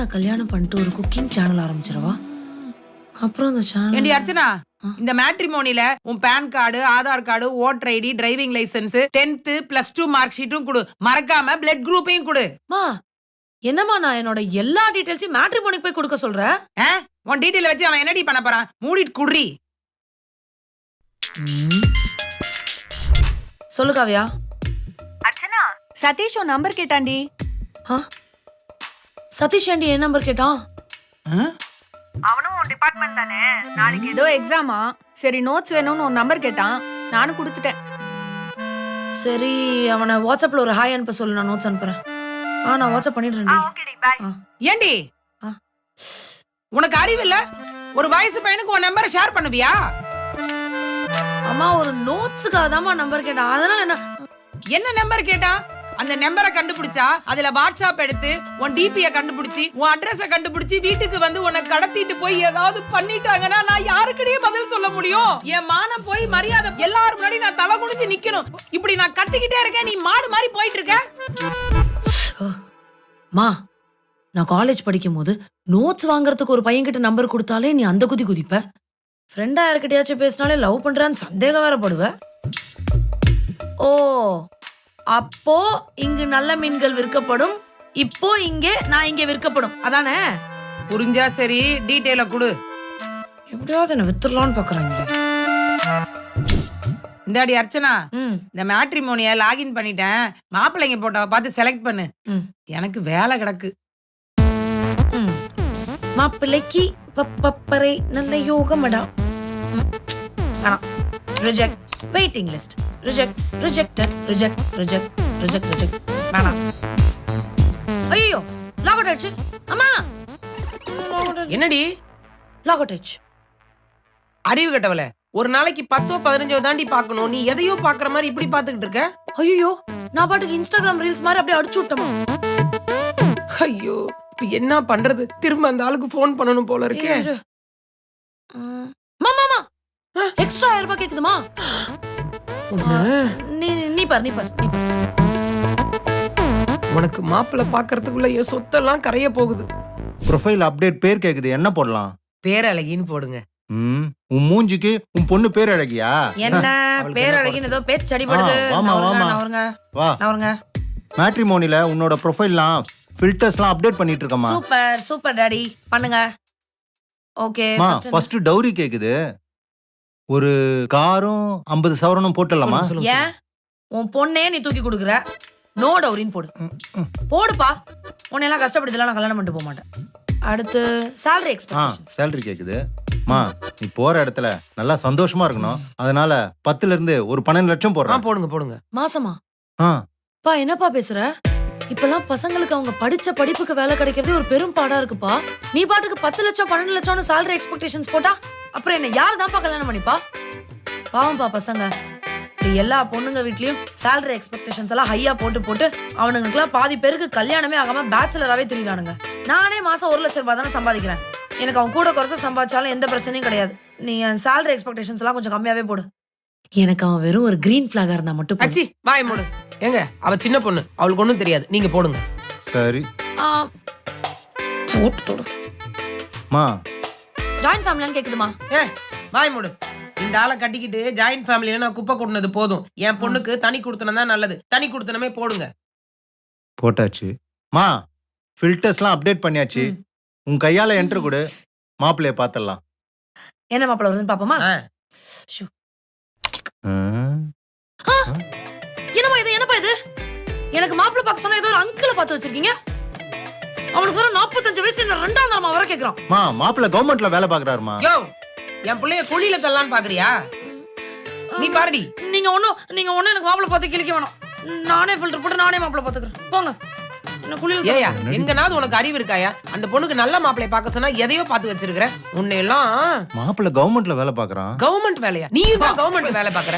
நான் கல்யாணம் பண்ணிட்டு ஒரு குக்கிங் சேனல் ஆரம்பிச்சிடவா? அப்புறம் அந்த ஏண்டி சேனல் அர்ச்சனா இந்த மேட்ரிமோனில உன் pan card Aadhaar card voter ID driving licence tenth plus two mark ஷீட்டும் கொடு. மறக்காம பிளட் குரூப்பையும் கொடு. மா என்னம்மா நான் என்னோட எல்லா டீடைல்ஸையும் மேட்ரிமோனிக்கு போய் கொடுக்க சொல்றேன்? உன் டீட்டெயில் வச்சு அவன் என்னடி பண்ண போறான்? மூடிட்டு குடுறி. சொல்லு காவியா. அர்ச்சனா சதீஷ் உன் நம்பர் கேட்டாண்டி ஆ? சதீஷ் ஆண்டி என் நம்பர் கேட்டான் அவனும் உன் டிபார்ட்மெண்ட் தானே? நாளைக்கு ஏதோ எக்ஸாமா சரி நோட்ஸ் வேணும்னு உன் நம்பர் கேட்டான். நானும் கொடுத்துட்டேன். சரி அவனை வாட்ஸ்அப்ல ஒரு ஹாய் அனுப்ப சொல்லு நான் நோட்ஸ் அனுப்புறேன். ஆ நான் வாட்ஸ்அப் பண்ணிடுறேன் ஏண்டி? ஆ. உனக்கு அறிவு இல்ல? ஒரு வயசு பையனுக்கு உன் நம்பரை ஷேர் பண்ணுவியா? அம்மா ஒரு நோட்ஸுக்காக தாம்மா நம்பர் கேட்டான். அதனால என்ன? என்ன நம்பர் கேட்டா அந்த நம்பரை கண்டுபிடிச்சா அதுல வாட்ஸ்அப் எடுத்து உன் டிபிய கண்டுபிடிச்சி உன் அட்ரஸ கண்டுபிடிச்சி வீட்டுக்கு வந்து உன்னை கடத்திட்டு போய் ஏதாவது பண்ணிட்டாங்கன்னா நான் யாருக்கிட்டயே பதில் சொல்ல முடியும்? என் மானம் போய் மரியாதை எல்லாரும் முன்னாடி நான் தலை குனிஞ்சு நிக்கணும். இப்படி நான் கத்திக்கிட்டே இருக்கேன் நீ மாடு மாதிரி போயிட்டு இருக்க மா நான் காலேஜ் படிக்கும் போது நோட்ஸ் வாங்குறதுக்கு ஒரு பையன்கிட்ட நம்பர் கொடுத்தாலே நீ அந்த குதி குதிப்ப? ஃப்ரெண்டா யாருக்கிட்டயாச்சும் பேசினாலே லவ் பண்றான்னு சந்தேகம் வேற ஓ அப்போ இங்கு நல்ல மீன்கள் விற்கப்படும். இப்போ இங்கே நான் இங்கே விற்கப்படும். அதானே? புரிஞ்சா சரி டீட்டெயில கொடு. எப்படியாவது என்ன வித்துடலாம்னு பாக்குறாங்களே. இந்தாடி அர்ச்சனா ம். இந்த மேட்ரிமோனிய லாகின் பண்ணிட்டேன். மாப்பிள்ளைங்க போட்டோவை பார்த்து செலக்ட் பண்ணு. ம். எனக்கு வேலை கிடக்கு. ம். மாப்பிள்ளைக்கு பப்பப்பறை நல்ல யோகமடா. Reject waiting list reject rejected reject reject reject reject வேணாம். ஐயோ லாக் அவுட் ஆயிடுச்சு. அம்மா! என்னடி? லாக் அவுட் ஆயிடுச்சு. அறிவு கட்டவல ஒரு நாளைக்கு பத்தோ பதினஞ்சோ தாண்டி பார்க்கணும். நீ எதையோ பாக்குற மாதிரி இப்படி பாத்துக்கிட்டு இருக்க? ஐயோ நான் பாட்டுக்கு இன்ஸ்டாகிராம் ரீல்ஸ் மாதிரி அப்படியே அடிச்சு விட்டமா ஐயோ இப்ப என்ன பண்றது? திரும்ப அந்த ஆளுக்கு ஃபோன் பண்ணணும் போல இருக்கே. மாமா எக்ஸ்ட்ரா ஆயிரம் ரூபாய் கேக்குதுமா? நீ நீ பாரு நீ பாரு உனக்கு மாப்பிள்ளை பாக்குறதுக்குள்ள என் சொத்தெல்லாம் கரைய போகுது. ப்ரொஃபைல் அப்டேட் பேர் கேக்குது. என்ன போடலாம்? பேரழகின்னு போடுங்க. ம் உன் மூஞ்சிக்கு உன் பொண்ணு பேர் அழகியா என்ன பேரழகின்னு ஏதோ பேச்சு அடிபடுது. ஆ, வாமா, நவருங்க, வாமா. நவருங்க வா. நவருங்க. மேட்ரிமோனில உன்னோட ப்ரொஃபைல்லாம் ஃபில்டர்ஸ்லாம் அப்டேட் பண்ணிட்டு இருக்கமா சூப்பர் சூப்பர் டாடி. பண்ணுங்க. ஓகே மா ஃபர்ஸ்ட் டௌரி கேக்குது. ஒரு காரும் ஐம்பது சவரனும் போட்டுடலாமா? ஏன்? உன் பொண்ணே நீ தூக்கி கொடுக்குற. நோ டவுரின்னு போடு. ம், ம். போடுப்பா. உன்னையெல்லாம் கஷ்டப்படுத்தலாம் நான் கல்யாணம் பண்ணிட்டு போக மாட்டேன் அடுத்து salary ஆ எக்ஸ்பெக்டேஷன் சேலரி கேக்குது. மா நீ போற இடத்துல நல்லா சந்தோஷமா இருக்கணும். அதனால பத்துல இருந்து ஒரு பன்னெண்டு லட்சம் ஆ போடுறேன் போடுங்க போடுங்க. மாசமா? ஆ. பா என்னப்பா பேசுற? இப்பெல்லாம் பசங்களுக்கு அவங்க படிச்ச படிப்புக்கு வேலை கிடைக்கிறதே ஒரு பெரும் பாடா இருக்குப்பா. நீ பாட்டுக்கு பத்து லட்சம் பன்னெண்டு லட்சம்னு salary எக்ஸ்பெக்டேஷன்ஸ் போட்டா அப்புறம் என்ன யார் தான்ப்பா கல்யாணம் பண்ணிப்பா? பாவம்பா பசங்க. எல்லா பொண்ணுங்க வீட்லயும் salary எக்ஸ்பெக்டேஷன்ஸ் எல்லாம் ஹையா போட்டு போட்டு அவனுங்களுக்குலாம் பாதி பேருக்கு கல்யாணமே ஆகாம பேச்சுலராகவே தெரியுறானுங்க. நானே மாசம் ஒரு லட்சம் ரூபாய் தானே சம்பாதிக்கிறேன். எனக்கு அவன் கூட குறைச்ச சம்பாதிச்சாலும் எந்த பிரச்சனையும் கிடையாது. நீ என் salary எக்ஸ்பெக்டேஷன்ஸ் எல்லாம் கொஞ்சம் கம்மியாவே போடு. எனக்கு அவன் வெறும் ஒரு கிரீன் பிளாகா இருந்தா மட்டும் போதும். அச்சி வாய் மூடு. ஏங்க அவ சின்ன பொண்ணு. அவளுக்கு ஒண்ணும் தெரியாது. நீங்க போடுங்க. சரி. ஆ, போட்டு மா ஜாயிண்ட் ஃபேமிலியான்னு கேக்குதுமா. ஏ வாய் மூடு. இந்த ஆளை கட்டிக்கிட்டு ஜாயிண்ட் ஃபேமிலியில நான் குப்பை கொட்டினது போதும். என் பொண்ணுக்கு தனி கொடுத்தனம் தான் நல்லது. தனி கொடுத்தனமே போடுங்க. போட்டாச்சு. மா ஃபில்டர்ஸ்லாம் அப்டேட் பண்ணியாச்சு. உன் கையால என்ட்ரு கொடு. மாப்பிள்ளைய பாத்திரலாம் என்ன மாப்பிள்ள வருதுன்னு பாப்போமா? ஆ. ஷூ. என்னம்மா இது? என்னப்பா இது? எனக்கு மாப்பிள்ள பார்க்க சொன்னா ஏதோ ஒரு அங்கிள பார்த்து வச்சிருக்கீங்க. அவனுக்கு ஒரு நாற்பத்தஞ்சு வயசு என்ன ரெண்டாம் தரமா வர கேக்குறான். மா மாப்பிள்ளை கவர்மெண்ட்ல வேலை பாக்குறாருமா யோ என் பிள்ளைய குழியில தள்ளலான்னு பாக்குறியா? நீ பாருடி. நீங்க ஒண்ணும் நீங்க ஒண்ணும் எனக்கு மாப்பிள்ள பார்த்து கிழிக்க வேணாம். நானே ஃபில்டர் போட்டு நானே மாப்பிள்ள பாத்துக்கிறேன் போங்க. ஏயா எங்கனாவது உனக்கு அறிவு இருக்காயா? அந்த பொண்ணுக்கு நல்ல மாப்பிளைய பார்க்க சொன்னா எதையோ பார்த்து வச்சிருக்கிற. உன்னை எல்லாம் மாப்பிள்ளை கவர்மெண்ட்ல வேலை பாக்குறான் கவர்மெண்ட் வேலையா? நீ தான் கவர்மெண்ட் வேலை பாக்குற